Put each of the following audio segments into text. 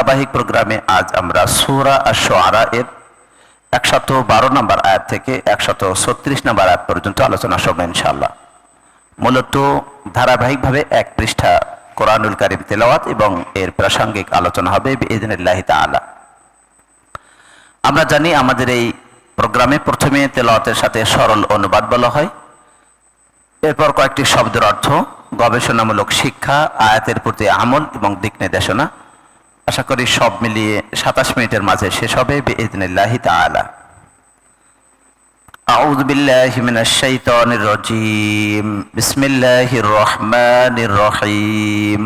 ধারাবাহিক প্রোগ্রামে আজ আমরা সুরা আশোয়ারা এর একশত বারো নম্বর আয়াত থেকে একশত ছত্রিশ নম্বর আয়াত পর্যন্ত আলোচনা শুনব ইনশাআল্লাহ। মূলত ধারাবাহিকভাবে এক পৃষ্ঠা কোরআনুল কারিম তেলাওয়াত এবং এর প্রাসঙ্গিক আলোচনা হবে ইদিনিল্লাহি তাআলা। আমরা জানি আমাদের এই প্রোগ্রামে প্রথমে তেলাওয়াতের সাথে সরল অনুবাদ বলা হয়। এরপর কয়েকটি শব্দের অর্থ গবেষণামূলক শিক্ষা, আয়াতের প্রতি আমল এবং দিক নির্দেশনা। আশা করি সব মিলিয়ে সাতাশ মিনিটের মাঝে শেষ হবে তালা أعوذ بالله من الشيطان الرجيم بسم الله الرحمن الرحيم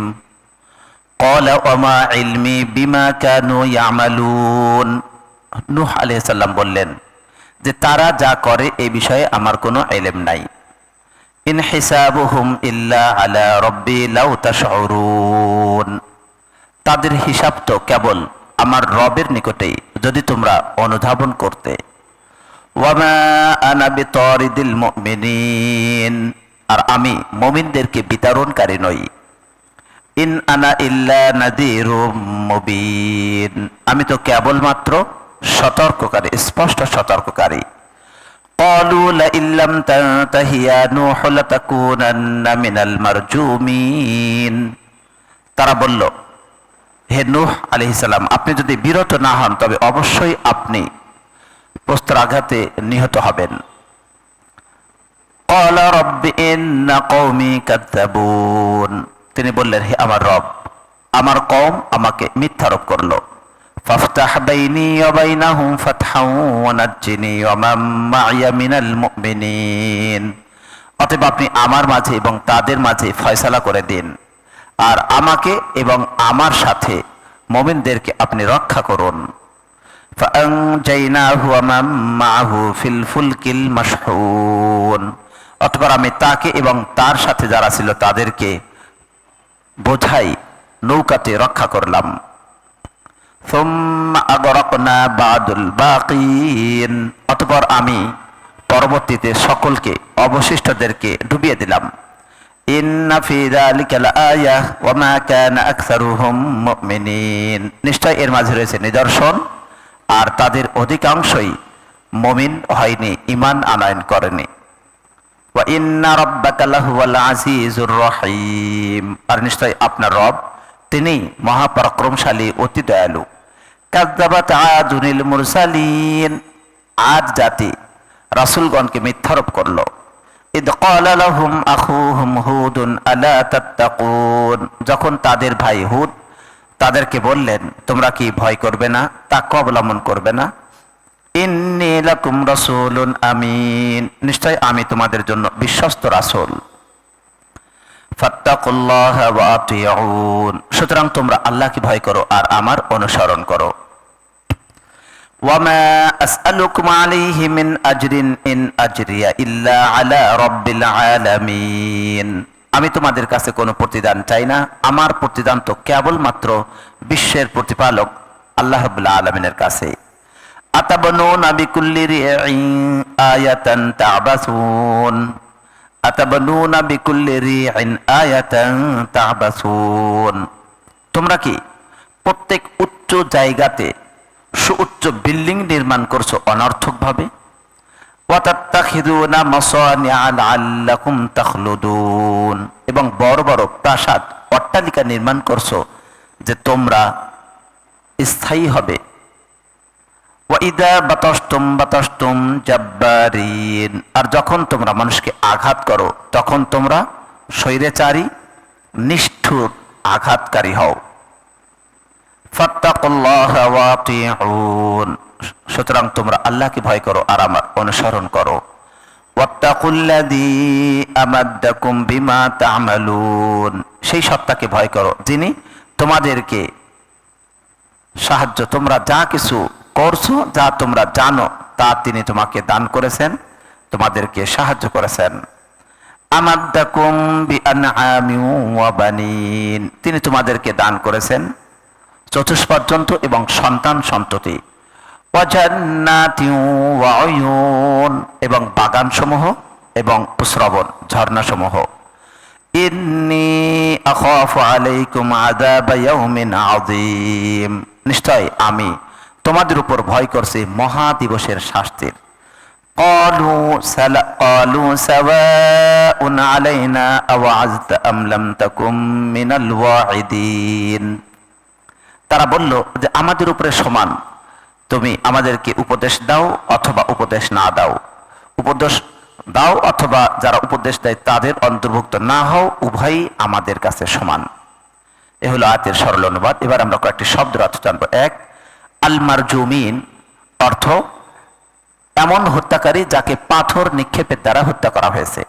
قال وما علمي بما كانوا يعملون বললেন, যে তারা যা করে এ বিষয়ে আমার কোনো এলেম নাই। ইন হিসাবুহুম ইল্লা আলা রব্বি লাউ তাশউরুন। তাদের হিসাব তো কেবল আমার রবের নিকটেই যদি তোমরা অনুধাবন করতে ওয়ামা আনা বিতরিদিল মুমিনিন আর আমি মুমিনদেরকে বিতরণকারী নই ইন আনা ইল্লা নাদিরুম মুবিন আমি তো কেবলমাত্র সতর্ককারী স্পষ্ট সতর্ককারী قالوا لئن لم تنته يا نوح لتكونن من المرجومين তারা বলল হে নুহ আলহিসাল্লাম আপনি যদি বিরত না হন, তবে অবশ্যই আপনি প্রস্তর আঘাতে নিহত হবেন। তিনি বললেন, হে আমার রব, আমার কম আমাকে মিথ্যারোপ করল। মিনাল অতএব আপনি আমার মাঝে এবং তাদের মাঝে ফয়সালা করে দিন। আর আমাকে এবং আমার সাথে মোমিনদেরকে আপনি রক্ষা করুন। অতবার আমি তাকে এবং তার সাথে যারা ছিল তাদেরকে বোঝাই, নৌকাতে রক্ষা করলাম। অতপর আমি পরবর্তীতে সকলকে, অবশিষ্টদেরকে ডুবিয়ে দিলাম। নিশ্চয় এর মাঝে রয়েছে নিদর্শন, আর তাদের অধিকাংশই মমিন হয়নি ইমান আনয়ন করেনি। আর নিশ্চয় আপনার রব, তিনি মহাপরাক্রমশালী, অতি দয়ালু। কাযযাবাত আদুনিল মুরসালিন। আদ জাতি রাসূলগণকে মিথ্যারোপ করল। যখন তাদের ভাই হুদ তাদেরকে বললেন, তোমরা কি ভয় করবে না? তাকে অবলম্বন করবে না? আমিন। নিশ্চয় আমি তোমাদের জন্য বিশ্বস্ত রাসূল। সুতরাং তোমরা আল্লাহকে ভয় করো আর আমার অনুসরণ করো। ওয়ামা আসআলুকুম আলাইহি মিন আজরিন ইন আজরিয়া ইল্লা আলা রাব্বিল আলামিন আমি তোমাদের কাছে কোনো প্রতিদান চাই না। আমার প্রতিদান তো কেবলমাত্র বিশ্বের প্রতিপালক আল্লাহ রাব্বুল আলমিনের কাছে। তোমরা কি প্রত্যেক উচ্চ জায়গাতে সুউচ্চ বিল্ডিং নির্মাণ করছ অনর্থকভাবে? এবং বড় বড় প্রাসাদ, অট্টালিকা নির্মাণ করছ যে তোমরা স্থায়ী হবে। জাব্বারিন। আর যখন তোমরা মানুষকে আঘাত করো, তখন তোমরা স্বৈরাচারী, নিষ্ঠুর, আঘাতকারী হও। সুতরাং তোমরা আল্লাহকে ভয় করো আর আমার অনুসরণ করো। সেই সত্তাকে ভয় করো যিনি তোমাদেরকে সাহায্য, তোমরা যা কিছু করছ, যা তোমরা জানো, তা তিনি তোমাকে দান করেছেন, তোমাদেরকে সাহায্য করেছেন। আমাদ্দাকুম ওয়া তিনি তোমাদেরকে দান করেছেন। চতুষ্পর্যন্ত এবং সন্তান সন্ততি এবং বাগানসমূহ এবং শ্রবণ ঝর্ণাসমূহ ইন্নি আখাফু আলাইকুম আযাব ইয়াউমিন আযীম নিশ্চয় আমি তোমাদের উপর ভয় করছি মহা দিবসের শাস্তির قالوا سل... قالوا سواء علينا أوعزت أم لم تكن من الواعدين তারা বলল যে আমাদের উপরে সমান। তুমি আমাদেরকে উপদেশ দাও অথবা উপদেশ না দাও। উপদেশ দাও অথবা যারা উপদেশ দেয় তাদের অন্তর্ভুক্ত না হও, উভয়ই আমাদের কাছে সমান। এ হলো আয়াতের সরল অনুবাদ। এবার আমরা কয়েকটি শব্দের অর্থ জানব। এক আলমার জমিন অর্থ এমন হত্যাকারী যাকে পাথর নিক্ষেপের দ্বারা হত্যা করা হয়েছে।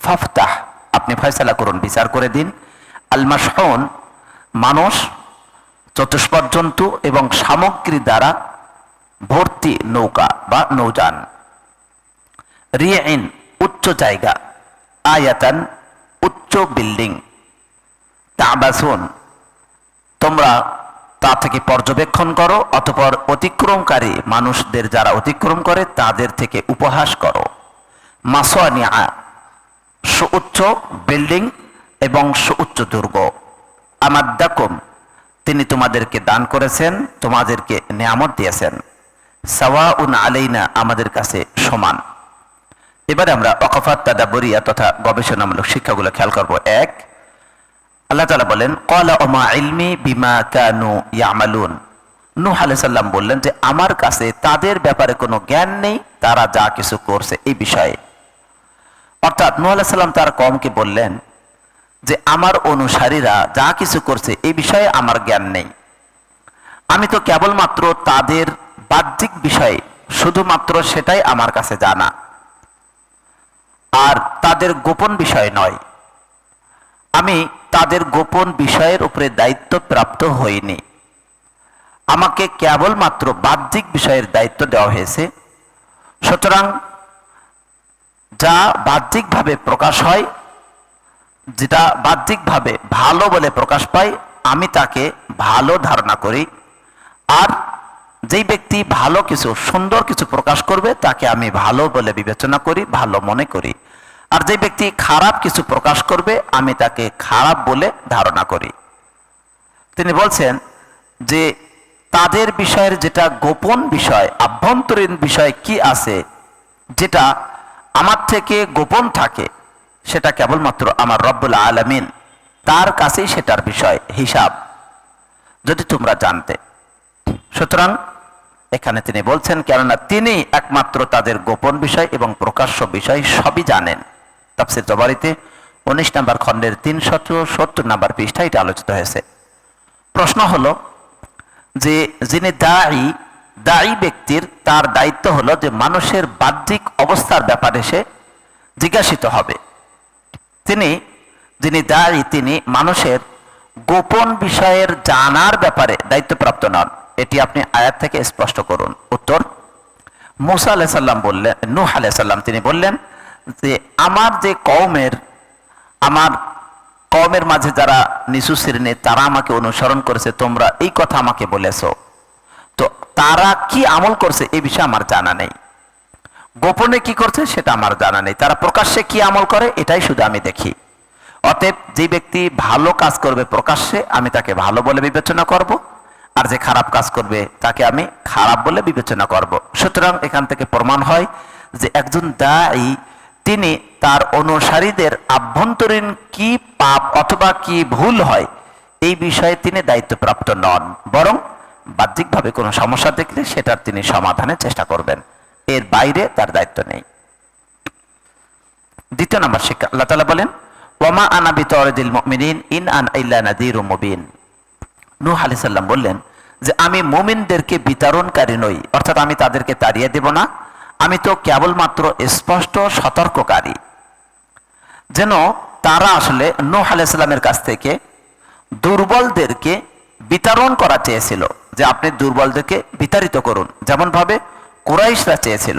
ফাফতাহ, আপনি ফয়সালা করুন, বিচার করে দিন। আলমাশন মানুষ চতুষ্পদ জন্তু এবং সামগ্রী দ্বারা ভর্তি নৌকা বা নৌযান। রিয়েইন, উচ্চ জায়গা। আয়াতান, উচ্চ বিল্ডিং। তাবাসুন, তোমরা তা থেকে পর্যবেক্ষণ করো অতপর অতিক্রমকারী মানুষদের যারা অতিক্রম করে তাদের থেকে উপহাস করো। মাসোয়ানিয়া, সুউচ্চ বিল্ডিং এবং সুউচ্চ দুর্গ। আমাদ্দাকুম তিনি তোমাদেরকে দান করেছেন, তোমাদেরকে নিয়ামত দিয়েছেন। সাওয়াউন আলাইনা আমাদের কাছে সমান। এবারে আমরা অকফাত, তাদাবরিয়া তথা গবেষণামূলক শিক্ষাগুলো খেয়াল করব। এক, আল্লাহ তালা বলেন কলা ওমা ইলমি বিমা কানু ইয়ামালুন। নূহ আলাইহিস সাল্লাম বললেন যে, আমার কাছে তাদের ব্যাপারে কোনো জ্ঞান নেই, তারা যা কিছু করছে এই বিষয়ে। অর্থাৎ নূহ আলাইহিস সাল্লাম তার কমকে বললেন যে আমার অনুসারীরা যা কিছু করছে এই বিষয়ে আমার জ্ঞান নেই। আমি তো কেবলমাত্র তাদের বাহ্যিক বিষয়ে, শুধুমাত্র সেটাই আমার কাছে জানা। আর তাদের গোপন বিষয় নয়। আমি তাদের গোপন বিষয়ের উপরে দায়িত্ব প্রাপ্ত হইনি। আমাকে কেবলমাত্র বাহ্যিক বিষয়ের দায়িত্ব দেওয়া হয়েছে। সুতরাং যা বাহ্যিকভাবে প্রকাশ হয় যেটা বাহ্যিকভাবে ভালো বলে প্রকাশ পায়, আমি তাকে ভালো ধারণা করি। আর যেই ব্যক্তি ভালো কিছু, সুন্দর কিছু প্রকাশ করবে, তাকে আমি ভালো বলে বিবেচনা করি, ভালো মনে করি। আর যে ব্যক্তি খারাপ কিছু প্রকাশ করবে, আমি তাকে খারাপ বলে ধারণা করি। তিনি বলছেন যে, তাদের বিষয়ের যেটা গোপন বিষয়, আভ্যন্তরীণ বিষয় কি আছে, যেটা আমার থেকে গোপন থাকে সেটা কেবলমাত্র আমার রব্বুল আলমিন। তার কাছেই সেটার বিষয়, হিসাব। যদি তোমরা জানতে। সুতরাং, এখানে তিনি বলছেন, কেননা তিনি একমাত্র তাদের গোপন বিষয় এবং প্রকাশ্য বিষয় সবই জানেন। তাফসির জবারিতে উনিশ নম্বর খণ্ডের তিনশত সত্তর নাম্বার পৃষ্ঠা এটা আলোচিত হয়েছে। প্রশ্ন হলো যে, যিনি দায়ী দায়ী ব্যক্তির তার দায়িত্ব হলো যে মানুষের বাহ্যিক অবস্থার ব্যাপারে সে জিজ্ঞাসিত হবে। তিনি, যিনি দায়ী, তিনি মানুষের গোপন বিষয়ের জানার ব্যাপারে দায়িত্বপ্রাপ্ত নন। এটি আপনি আয়াত থেকে স্পষ্ট করুন। উত্তর, মুসা আলাইসাল্লাম বললেন, নূহ আলাইসাল্লাম তিনি বললেন যে, আমার যে কওমের, আমার কওমের মাঝে যারা নিচু শ্রেণির তারা আমাকে অনুসরণ করেছে, তোমরা এই কথা আমাকে বলেছ। তো তারা কি আমল করছে এই বিষয়ে আমার জানা নেই। গোপনে কি করছে সেটা আমার জানা নেই। তারা প্রকাশ্যে কি আমল করে, এটাই শুধু আমি দেখি। অতএব যে ব্যক্তি ভালো কাজ করবে প্রকাশ্যে, আমি তাকে ভালো বলে বিবেচনা করব। আর যে খারাপ কাজ করবে, তাকে আমি খারাপ বলে বিবেচনা করব। সুতরাং এখান থেকে প্রমাণ হয় যে একজন দায়ী, তিনি তার অনুসারীদের আভ্যন্তরীণ কি পাপ অথবা কি ভুল হয়, এই বিষয়ে তিনি দায়িত্বপ্রাপ্ত নন। বরং বাহ্যিকভাবে কোনো সমস্যা দেখলে সেটার তিনি সমাধানের চেষ্টা করবেন। এর বাইরে তার দায়িত্ব নেই। দ্বিতীয় নম্বর শিক্ষা, আল্লাহ তালা বলেন ওমা আনা বিতরদিল মুমিনিন ইন আন ইল্লা নাদির মুবিন। নূহ আলাইহিস সালাম বললেন যে, আমি মুমিনদেরকে বিতরণকারী নই, অর্থাৎ আমি তাদেরকে তাড়িয়ে দেব না। আমি তো কেবলমাত্র স্পষ্ট সতর্ককারী। যেন তারা আসলে নূহ আলাইহিস সালামের কাছ থেকে দুর্বলদেরকে বিতরণ করা চেয়েছিল, যে আপনি দুর্বলদেরকে বিতাড়িত করুন। যেমন ভাবে কুরাইশরা চেয়েছিল,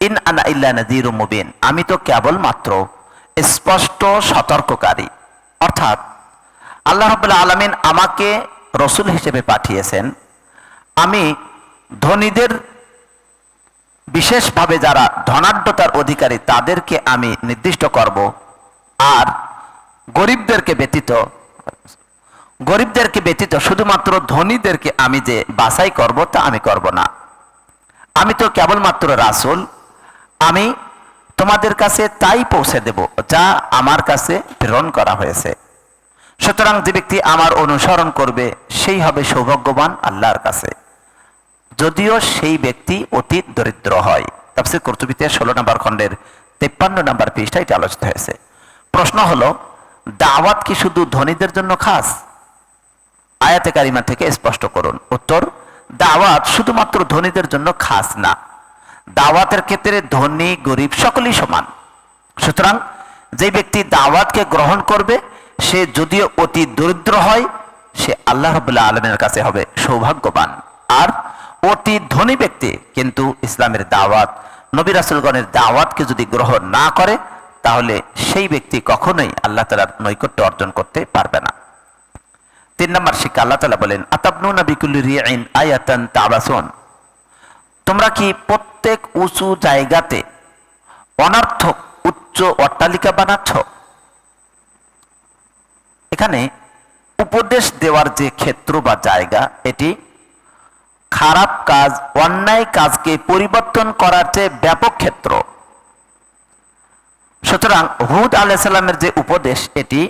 ইন আনা ইল্লা নাযীরু মুবিন আমি তো কেবলমাত্র স্পষ্ট সতর্ককারী। অর্থাৎ, আল্লাহ রাব্বুল আলামিন আমাকে রসুল হিসেবে পাঠিয়েছেন। আমি ধনীদের, বিশেষভাবে যারা ধনাঢ্যতার অধিকারী, তাদেরকে আমি নির্দিষ্ট করব। আর গরিবদেরকে ব্যতীত গরিবদেরকে ব্যতীত শুধুমাত্র ধনীদেরকে আমি যে বাছাই করব তা আমি করব না। আমি তো কেবলমাত্র রাসূল। আমি তোমাদের কাছে তাই পৌঁছে দেব, যা আমার কাছে প্রেরণ করা হয়েছে। সুতরাং যে ব্যক্তি আমার অনুসরণ করবে, সেই হবে সৌভাগ্যবান আল্লাহর কাছে। যদিও সেই ব্যক্তি অতি দরিদ্র হয়। তাফসির কর্তুবিতে ষোলো নম্বর খণ্ডের তেপ্পান্ন নম্বর পৃষ্ঠা এটা আলোচিত হয়েছে। প্রশ্ন হলো, দাওয়াত কি শুধু ধনীদের জন্য খাস? আয়াতে কারিমা থেকে স্পষ্ট করুন। উত্তর দাওয়াত শুধুমাত্র ধনীদের জন্য খাস না। দাওয়াতের ক্ষেত্রে ধনী, গরিব সকলেই সমান। সুতরাং যে ব্যক্তি দাওয়াতকে গ্রহণ করবে, সে যদিও অতি দরিদ্র হয়, সে আল্লাহ রবুল্লাহ আলমের কাছে হবে সৌভাগ্যবান। আর অতি ধনী ব্যক্তি কিন্তু ইসলামের দাওয়াত, নবী রাসুলগণের দাওয়াতকে যদি গ্রহণ না করে, তাহলে সেই ব্যক্তি কখনোই আল্লাহ তালার নৈকট্য অর্জন করতে পারবে না। তিন নম্বর শিক্ষা আল্লাহ তালা বলেন আতাবনু নবিকুল্লি রিয়াইন আয়াতান তাবাসুন? তোমরা কি প্রত্যেক উঁচু জায়গাতে অনর্থক উচ্চ অট্টালিকা বানাচ্ছ? এখানে উপদেশ দেওয়ার যে ক্ষেত্র বা জায়গা, এটি খারাপ কাজ, অন্যায় কাজকে পরিবর্তন করার যে ব্যাপক ক্ষেত্র। সুতরাং হুদ আলাইসাল্লামের যে উপদেশ, এটি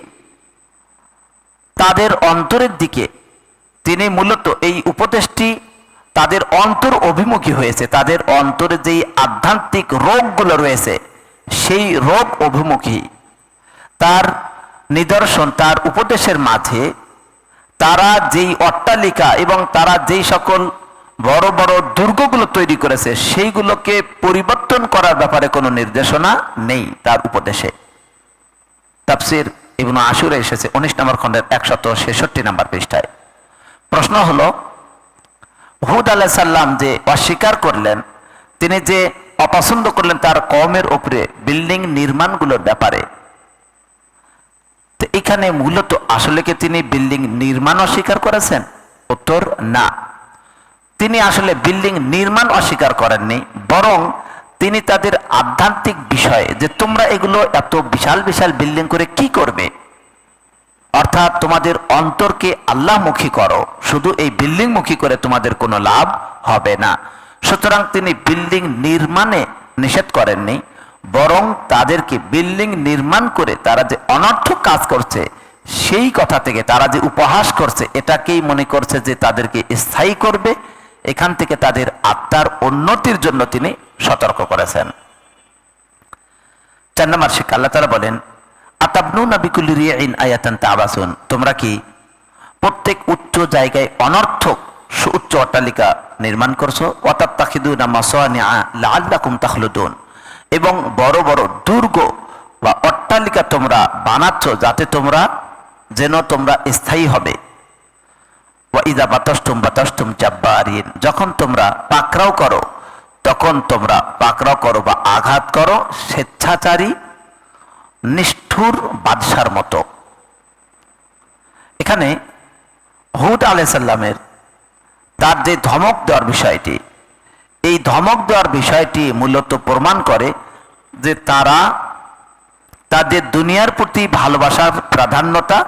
তাদের অন্তরের দিকে। তিনি মূলত এই উপদেশটি তাদের অন্তর অভিমুখী হয়েছে। তাদের অন্তরে যেই আধ্যাত্মিক রোগগুলো রয়েছে, সেই রোগ অভিমুখী। তার নিদর্শন, তার উপদেশের মাঝে তারা যেই অট্টালিকা এবং তারা যেই সকল বড় বড় দুর্গগুলো তৈরি করেছে, সেইগুলোকে পরিবর্তন করার ব্যাপারে কোনো নির্দেশনা নেই তার উপদেশে। তাফসির ইবনু আশুরে এসেছে, উনিশ নম্বর খণ্ডের একশত ছেষট্টি নম্বর পৃষ্ঠায়। প্রশ্ন হলো, হুদ আলাহ সাল্লাম যে অস্বীকার করলেন, তিনি যে অপছন্দ করলেন তার কমের উপরে বিল্ডিং নির্মাণগুলোর ব্যাপারে। এখানে মূলত আসলে কি তিনি বিল্ডিং নির্মাণ অস্বীকার করেছেন? উত্তর, না। তিনি আসলে বিল্ডিং নির্মাণ অস্বীকার করেননি, বরং তিনি তাদের আধ্যাত্মিক বিষয়ে যে তোমরা এগুলো এত বিশাল বিশাল বিল্ডিং করে কি করবে? অর্থাৎ তোমাদের অন্তরকে আল্লাহমুখী করো, শুধু এই বিল্ডিং মুখী করে তোমাদের কোনো লাভ হবে না। সুতরাং তিনি বিল্ডিং নির্মাণে নিষেধ করেননি, বরং তাদেরকে বিল্ডিং নির্মাণ করে তারা যে অনর্থক কাজ করছে, সেই কথা থেকে তারা যে উপহাস করছে, এটাকেই মনে করছে যে তাদেরকে স্থায়ী করবে এখান থেকে তাদের আত্মার উন্নতির জন্য তিনি সতর্ক করেছেন। চার নম্বর শিক্ষা, আল্লাহ তারা বলেন আয়াতান তাবাসুন। তোমরা কি প্রত্যেক উচ্চ জায়গায় অনর্থক সুউচ্চ অট্টালিকা নির্মাণ করছ? তাখলুদুন। এবং বড় বড় দুর্গ বা অট্টালিকা তোমরা বানাচ্ছ যাতে তোমরা যেন তোমরা স্থায়ী হবে। ওয়াইদা বাতাস্তুম বাতাস্তুম জাব্বারিন। যখন তোমরা পাকরাও করো, তখন তোমরা পাকরাও করো বা আঘাত করো স্বেচ্ছাচারী, নিষ্ঠুর বাদশার মতো। এখানে হুদ আলাইসাল্লামের তার যে ধমক দেওয়ার বিষয়টি, এই ধমক দেওয়ার বিষয়টি মূলত প্রমাণ করে যে তারা তাদের দুনিয়ার প্রতি ভালোবাসার প্রাধান্যতা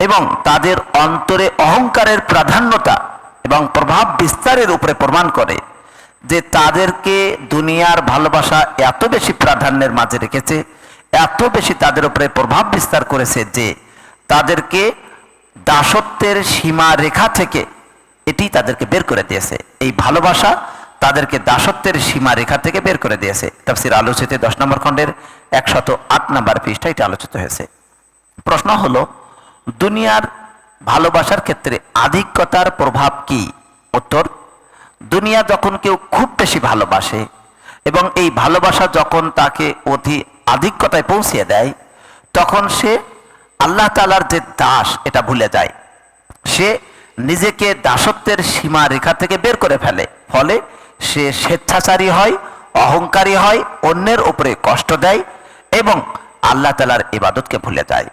এবং তাদের অন্তরে অহংকারের প্রাধান্যতা এবং প্রভাব বিস্তারের উপরে প্রমাণ করে যে তাদেরকে দুনিয়ার ভালোবাসা এত বেশি প্রাধান্যের মাঝে রেখেছে, এত বেশি তাদের উপরে প্রভাব বিস্তার করেছে যে তাদেরকে দাসত্বের সীমা রেখা থেকে এটি তাদেরকে বের করে দিয়েছে। এই ভালোবাসা তাদেরকে দাসত্বের সীমা রেখা থেকে বের করে দিয়েছে। তাফসির আলোচিত দশ নম্বর খণ্ডের একশত আট নম্বর পৃষ্ঠা এটা আলোচিত হয়েছে। প্রশ্ন হলো দুনিয়ার ভালোবাসার ক্ষেত্রে আধিক্যতার প্রভাব কি? উত্তর, দুনিয়া যখন কেউ খুব বেশি ভালোবাসে এবং এই ভালোবাসা যখন তাকে অতি আধিক্যতায় পৌঁছিয়ে দেয়, তখন সে আল্লাহ তালার যে দাস, এটা ভুলে যায়। সে নিজেকে দাসত্বের সীমা রেখা থেকে বের করে ফেলে। ফলে সে স্বেচ্ছাচারী হয়, অহংকারী হয়, অন্যের উপরে কষ্ট দেয় এবং আল্লাহ তালার ইবাদতকে ভুলে যায়।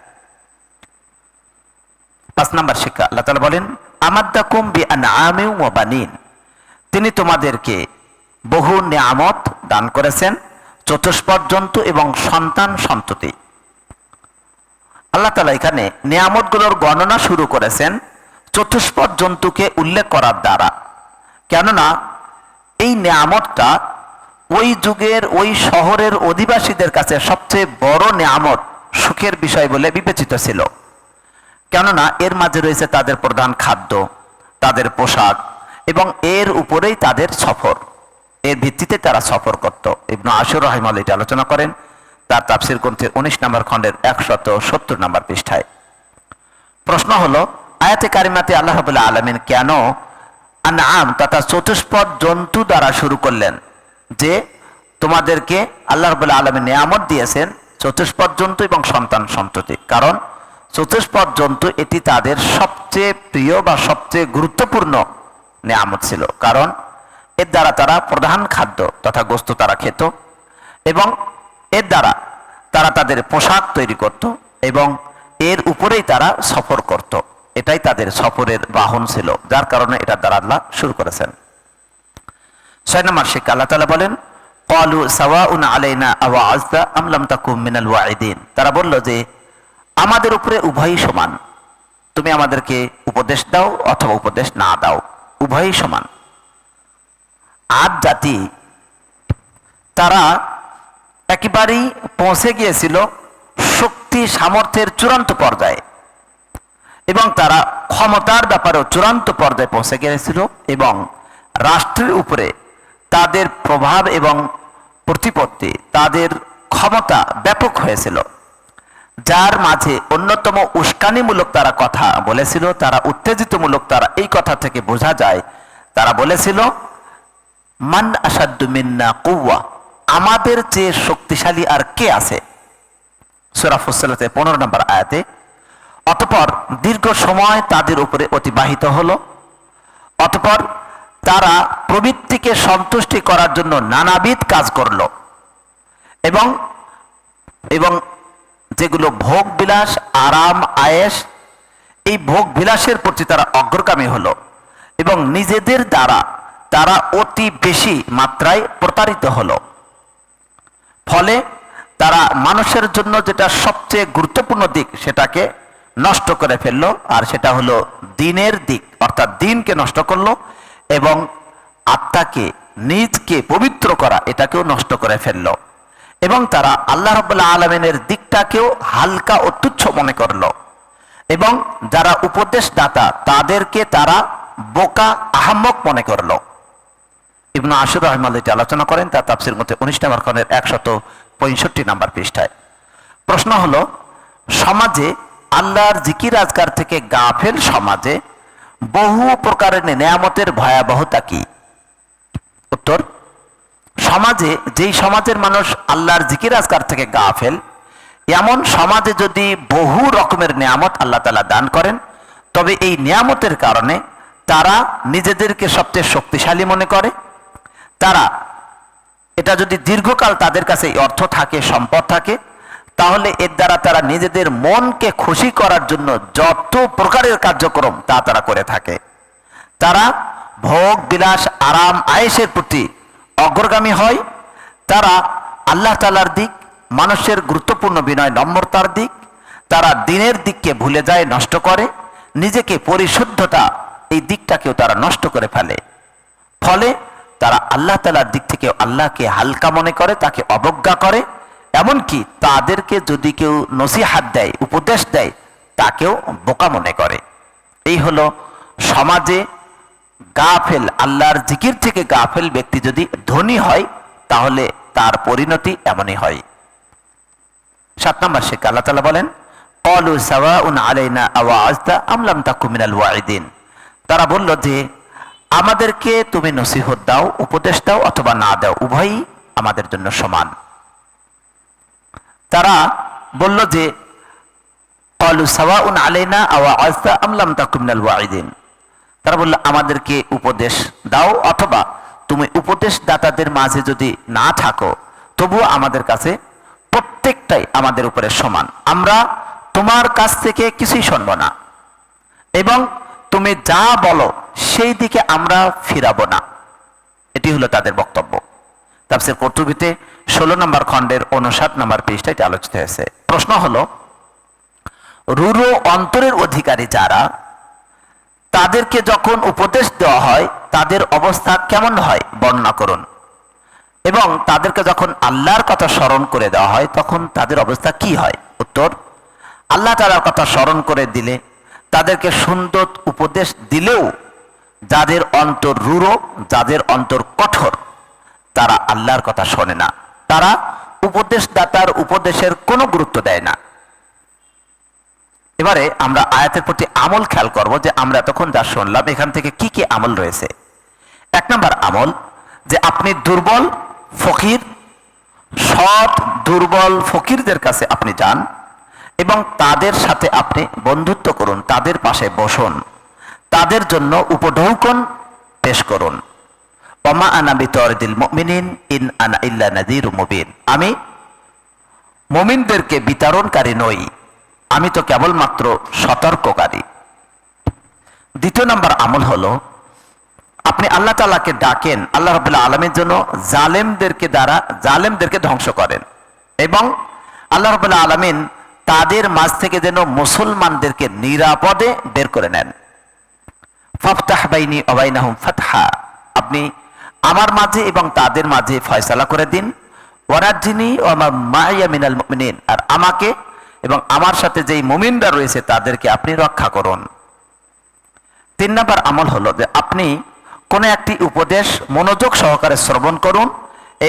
পাঁচ নাম্বার শিক্ষা, আল্লাহ তালা বলেন, আমাদ্দাকুম বি আনআমিউ ওয়া বানিন। তিনি তোমাদেরকে বহু নিয়ামত দান করেছেন, চতুষ্পদ জন্তু এবং সন্তান সন্ততি। আল্লাহ তালা এখানে নিয়ামতগুলোর গণনা শুরু করেছেন চতুষ্পদ জন্তুকে উল্লেখ করার দ্বারা। কেননা, এই নিয়ামতটা ওই যুগের, ওই শহরের অধিবাসীদের কাছে সবচেয়ে বড় নিয়ামত, সুখের বিষয় বলে বিবেচিত ছিল। কেননা এর মাঝে রয়েছে তাদের প্রধান খাদ্য, তাদের পোশাক এবং এর উপরেই তাদের সফর। এর ভিত্তিতে তারা সফর করত। ইবনু আশুর রহিমাল এটা আলোচনা করেন। তার তাফসির গ্রন্থের উনিশ নম্বর খণ্ডের একশত সত্তর নম্বর পৃষ্ঠায়। প্রশ্ন হলো, আয়াতে কারিমাতে আল্লাহ রাবুল্লাহ আলমিন কেন আম তথা চতুষ্পদ জন্তু দ্বারা শুরু করলেন? যে তোমাদেরকে আল্লাহ রাবুল্লাহ আলমিন নিয়ামত দিয়েছেন, চতুষ্পদ জন্তু এবং সন্তান সন্ততি। কারণ চতুষ্পদ জন্তু এটি তাদের সবচেয়ে প্রিয় বা সবচেয়ে গুরুত্বপূর্ণ নিয়ামত ছিল। কারণ এর দ্বারা তারা প্রধান খাদ্য তথা গোস্ত তারা খেত এবং এর দ্বারা তারা তাদের পোশাক তৈরি করত এবং এর উপরেই তারা সফর করত। এটাই তাদের সফরের বাহন ছিল, যার কারণে এটা দ্বারা আল্লাহ শুরু করেছেন। ছয় শিক্ষা, আল্লাহ তালা বলেন কলু সাওয়াউন আলাইনা আওয়া আজদা আমলাম তাকুম মিনাল ওয়াইদিন তারা বলল যে আমাদের উপরে উভয়ই সমান। তুমি আমাদেরকে উপদেশ দাও অথবা উপদেশ না দাও, উভয়ই সমান। আদ জাতি, তারা একেবারেই পৌঁছে গিয়েছিল শক্তি সামর্থ্যের চূড়ান্ত পর্যায়ে এবং তারা ক্ষমতার ব্যাপারেও চূড়ান্ত পর্যায়ে পৌঁছে গিয়েছিল এবং রাষ্ট্রের উপরে তাদের প্রভাব এবং প্রতিপত্তি, তাদের ক্ষমতা ব্যাপক হয়েছিল। যার মাঝে অন্যতম উস্কানিমূলক তারা কথা বলেছিল, তারা উত্তেজিতমূলক তারা এই কথা থেকে বোঝা যায়। তারা বলেছিল, মান আসাদ্দু মিন্না কুয়া আমাদের চেয়ে শক্তিশালী আর কে আছে? সুরা ফুসলাতে পনেরো নম্বর আয়াতে, অতপর দীর্ঘ সময় তাদের উপরে অতিবাহিত হলো। অতপর তারা প্রবৃত্তিকে সন্তুষ্টি করার জন্য নানাবিধ কাজ করল। এবং এবং যেগুলো ভোগ বিলাস আরাম আয়েস এই ভোগ বিলাসের প্রতি তারা অগ্রগামী হলো এবং নিজেদের দ্বারা তারা অতি বেশি মাত্রায় প্রতারিত হলো। ফলে তারা মানুষের জন্য যেটা সবচেয়ে গুরুত্বপূর্ণ দিক সেটাকে নষ্ট করে ফেলল আর সেটা হলো দিনের দিক, অর্থাৎ দিনকে নষ্ট করল এবং আত্মাকে, নিজকে পবিত্র করা এটাকেও নষ্ট করে ফেলল। এবং তারা আল্লাহ রবাল্লাহ আলমিনের দিকটাকেও হালকা ও তুচ্ছ মনে করল। এবং যারা উপদেশদাতা, তাদেরকে তারা বোকা, আহাম্মক মনে করল। ইবনু আশুর রহমাল এটি আলোচনা করেন, তার তাপসির মধ্যে উনিশ নম্বর খনের একশত পঁয়ষট্টি নাম্বার পৃষ্ঠায়। প্রশ্ন হলো, সমাজে আল্লাহর জিকির আজকার থেকে গাফেল সমাজে বহু প্রকারের নেয়ামতের ভয়াবহতা কি? উত্তর সমাজে, যেই সমাজের মানুষ আল্লাহর জিকির আজকার থেকে গাফেল, এমন সমাজে যদি বহু রকমের নিয়ামত আল্লাহ তালা দান করেন, তবে এই নিয়ামতের কারণে তারা নিজেদেরকে সবচেয়ে শক্তিশালী মনে করে। তারা, এটা যদি দীর্ঘকাল তাদের কাছে অর্থ থাকে, সম্পদ থাকে, তাহলে এর দ্বারা তারা নিজেদের মনকে খুশি করার জন্য যত প্রকারের কার্যক্রম তা তারা করে থাকে। তারা ভোগ, বিলাস, আরাম আয়েসের প্রতি অগ্রগামী হয়, তারা আল্লাহ তালার দিক, মানুষের গুরুত্বপূর্ণ বিনয়, নম্রতার দিক, তারা দিনের দিককে ভুলে যায়, নষ্ট করে, নিজেকে পরিশুদ্ধতা, এই দিকটাকেও তারা নষ্ট করে ফেলে। ফলে তারা আল্লাহ তালার দিক থেকে আল্লাহকে হালকা মনে করে, তাকে অবজ্ঞা করে, এমনকি তাদেরকে যদি কেউ নসিহাত দেয়, উপদেশ দেয়, তাকেও বোকা মনে করে। এই হলো সমাজে গাফেল, আল্লাহর জিকির থেকে গাফেল ব্যক্তি যদি ধনী হয়, তাহলে তার পরিণতি এমনই হয়। সাত নম্বর শেখ আল্লাহ তালা বলেন তারা বলল যে, আমাদেরকে তুমি নসিহত দাও, উপদেশ দাও অথবা না দাও, উভয়ই আমাদের জন্য সমান। তারা বলল যে আলাইনা আওয়া আজদা আমলাম তাকু মিনাল ওয়াইদিন তারা বলল, আমাদেরকে উপদেশ দাও অথবা তুমি উপদেশ দাতাদের মাঝে যদি না থাকো, তবুও আমাদের কাছে প্রত্যেকটাই আমাদের উপরে সমান। আমরা তোমার কাছ থেকে কিছুই শুনব না এবং তুমি যা বলো, সেই দিকে আমরা ফিরাবো না। এটি হলো তাদের বক্তব্য। তাপসের কর্তুবিতে ষোলো নম্বর খণ্ডের উনষাট নম্বর পৃষ্ঠা এটি আলোচিত হয়েছে। প্রশ্ন হলো, রুরো অন্তরের অধিকারী যারা তাদেরকে যখন উপদেশ দেওয়া হয়, তাদের অবস্থা কেমন হয়? বর্ণনা করুন। এবং তাদেরকে যখন আল্লাহর কথা স্মরণ করে দেওয়া হয়, তখন তাদের অবস্থা কি হয়? উত্তর, আল্লাহ তালার কথা স্মরণ করে দিলে, তাদেরকে সুন্দর উপদেশ দিলেও যাদের অন্তর রূঢ়, যাদের অন্তর কঠোর, তারা আল্লাহর কথা শোনে না। তারা উপদেশদাতার উপদেশের কোনো গুরুত্ব দেয় না। এবারে আমরা আয়াতের প্রতি আমল খেয়াল করব যে আমরা এতক্ষণ যা শুনলাম, এখান থেকে কি কি আমল রয়েছে। এক নম্বর আমল, যে আপনি দুর্বল ফকির, সৎ, দুর্বল ফকিরদের কাছে আপনি যান এবং তাদের সাথে আপনি বন্ধুত্ব করুন, তাদের পাশে বসুন, তাদের জন্য উপঢৌকন পেশ করুন। ওমা আনা বিতরদিল মুমিনিন, ইন আনা ইল্লা নাদির মুবিন। আমি মমিনদেরকে বিতরণকারী নই আমি তো কেবলমাত্র সতর্ককারী। দ্বিতীয় নম্বর আমল হলো, আপনি আল্লাহ তালাকে ডাকেন, আল্লাহ রবুল্লাহ আলমের জন্য জালেমদেরকে দ্বারা, জালেমদেরকে ধ্বংস করেন এবং আল্লাহ রবুল্লাহ আলমিন তাদের মাঝ থেকে যেন মুসলমানদেরকে নিরাপদে বের করে নেন। ফাফতাহ বাইনি অবাইনাহুম ফাতহা। আপনি আমার মাঝে এবং তাদের মাঝে ফয়সালা করে দিন। ওয়ারাজিনী ও আমার মাইয়া মিনাল মুমিনিন। আর আমাকে এবং আমার সাথে যেই মুমিনরা রয়েছে তাদেরকে আপনি রক্ষা করুন। তিন নম্বর আমল হলো যে আপনি কোন একটি উপদেশ মনোযোগ সহকারে শ্রবণ করুন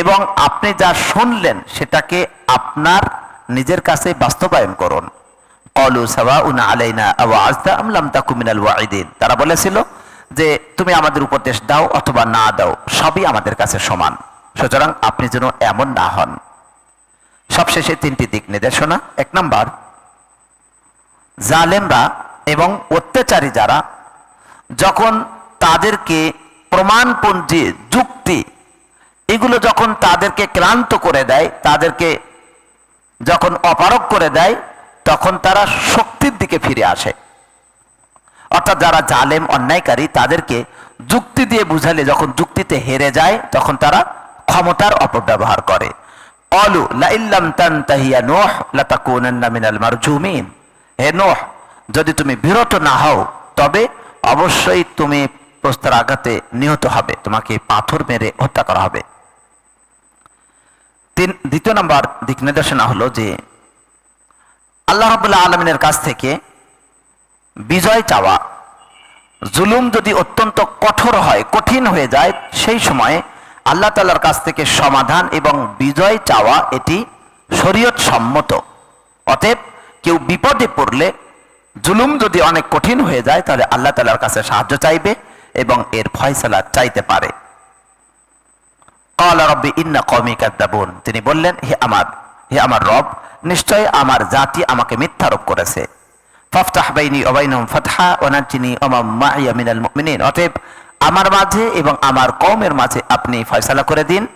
এবং আপনি যা শুনলেন সেটাকে আপনার নিজের কাছে বাস্তবায়ন করুন। অলু সাওয়াউন আলাইনা আওয়া আজতা আম লাম তাকু মিনাল ওয়াইদিন তারা বলেছিল যে, তুমি আমাদের উপদেশ দাও অথবা না দাও, সবই আমাদের কাছে সমান। সুতরাং আপনি যেন এমন না হন। সবশেষে তিনটি দিক নির্দেশনা এক নম্বর, জালেমরা এবং অত্যাচারী যারা, যখন তাদেরকে প্রমাণপঞ্জি, যুক্তি, এগুলো যখন তাদেরকে ক্লান্ত করে দেয়, তাদেরকে যখন অপারক করে দেয়, তখন তারা শক্তির দিকে ফিরে আসে। অর্থাৎ যারা জালেম, অন্যায়কারী, তাদেরকে যুক্তি দিয়ে বুঝালে যখন যুক্তিতে হেরে যায়, তখন তারা ক্ষমতার অপব্যবহার করে। অলু লাইল্লাম তানতাহিয়া নোহ লাতাকুনান্না মিনাল হে নোহ, যদি তুমি বিরত না হও, তবে অবশ্যই তুমি প্রস্তার আঘাতে নিহত হবে। তোমাকে পাথর মেরে হত্যা করা হবে। তিন, দ্বিতীয় নম্বর দিক নির্দেশনা হলো যে, আল্লাহ রাবুল্লাহ আলমিনের কাছ থেকে বিজয় চাওয়া, জুলুম যদি অত্যন্ত কঠোর হয়, কঠিন হয়ে যায়, সেই সময়ে আল্লাহ তালার কাছ থেকে সমাধান এবং বিজয় চাওয়া এটি শরীয়ত সম্মত। অতএব কেউ বিপদে পড়লে, জুলুম যদি অনেক কঠিন হয়ে যায়, তাহলে আল্লাহ তালার কাছে সাহায্য চাইবে এবং এর ফয়সালা চাইতে পারে। কলা রব্বি ইন্না কমি কাদ্দাবুন। তিনি বললেন, হে আমার হে আমার রব, নিশ্চয় আমার জাতি আমাকে মিথ্যারোপ করেছে। ফাফতাহ বাইনি অবাইনম ফাতহা ওনাজিনি ওমা মাইয়া মিনাল মুমিনিন। অতএব আমার মাঝে এবং আমার কওমের মাঝে আপনি ফয়সালা করে দিন।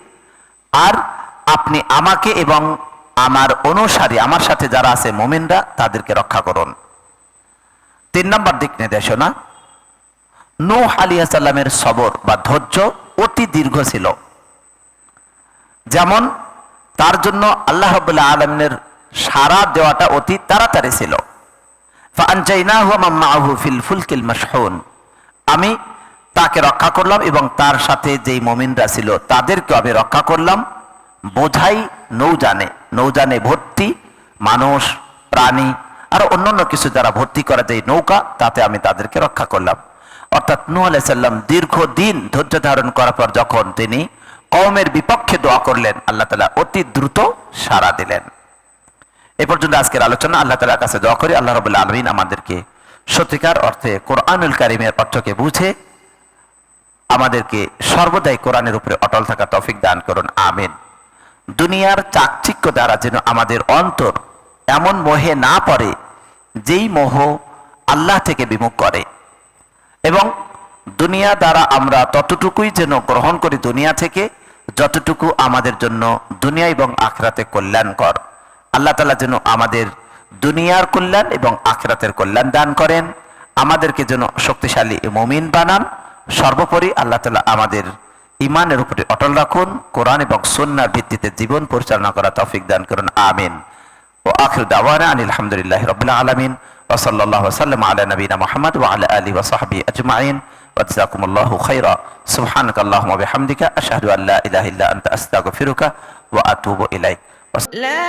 আর আপনি আমাকে এবং আমার অনুসারী, আমার সাথে যারা আছে মোমিনরা, তাদেরকে রক্ষা করুন। তিন নম্বর দিক নির্দেশনা, নূহ আলিয়া সাল্লামের সবর বা ধৈর্য অতি দীর্ঘ ছিল। যেমন, তার জন্য আল্লাহ রবুল্লাহ আলমের সারা দেওয়াটা অতি তাড়াতাড়ি ছিল। আমি তাকে রক্ষা করলাম এবং তার সাথে যেই মমিনরা ছিল তাদেরকে আমি রক্ষা করলাম। বোঝাই নৌজানে নৌজানে ভর্তি, মানুষ, প্রাণী, আর অন্যান্য কিছু যারা ভর্তি করা যায় নৌকা, তাতে আমি তাদেরকে রক্ষা করলাম। অর্থাৎ নূ আলাইসাল্লাম দীর্ঘদিন ধৈর্য ধারণ করার পর যখন তিনি কওমের বিপক্ষে দোয়া করলেন, আল্লাহ তালা অতি দ্রুত সাড়া দিলেন। এ পর্যন্ত আজকের আলোচনা, আল্লাহ তালার কাছে দোয়া করি, আল্লাহ রবুল্লা আলমিন আমাদেরকে সত্যিকার অর্থে কোরআনুল কারিমের অর্থকে বুঝে আমাদেরকে সর্বদাই কোরআনের উপরে অটল থাকা তফিক দান করুন, আমিন। দুনিয়ার চাকচিক্য দ্বারা যেন আমাদের অন্তর এমন মোহে না পড়ে, যেই মোহ আল্লাহ থেকে বিমুখ করে। এবং দুনিয়া দ্বারা আমরা ততটুকুই যেন গ্রহণ করি দুনিয়া থেকে, যতটুকু আমাদের জন্য দুনিয়া এবং আখরাতে কল্যাণকর। আল্লাহ তালা যেন আমাদের দুনিয়ার কল্যাণ এবং আখরাতের কল্যাণ দান করেন, আমাদেরকে যেন শক্তিশালী মমিন বানান। সর্বোপরি আল্লাহ তালা আমাদের ইমানের উপরে অটল রাখুন, কোরআন এবং সন্ন্যার ভিত্তিতে জীবন পরিচালনা করা তফিক দান করুন, আমিন। ও আখির দাওয়ানা আনী আলহামদুলিল্লাহ রবিল্লা আলমিন ওসল্লাহ সাল্লাম আল্লাহ নবীনা মোহাম্মদ ও আলা আলী ওসাহাবি আজমাইন ওয়াজাকুমুল্লাহ খৈরা সুবহানক আল্লাহ বিহামদিকা, আশহাদু আল্লা ইলাহা ইল্লা আনতা, আস্তাগফিরুকা ওয়া আতুবু ইলাইক। লা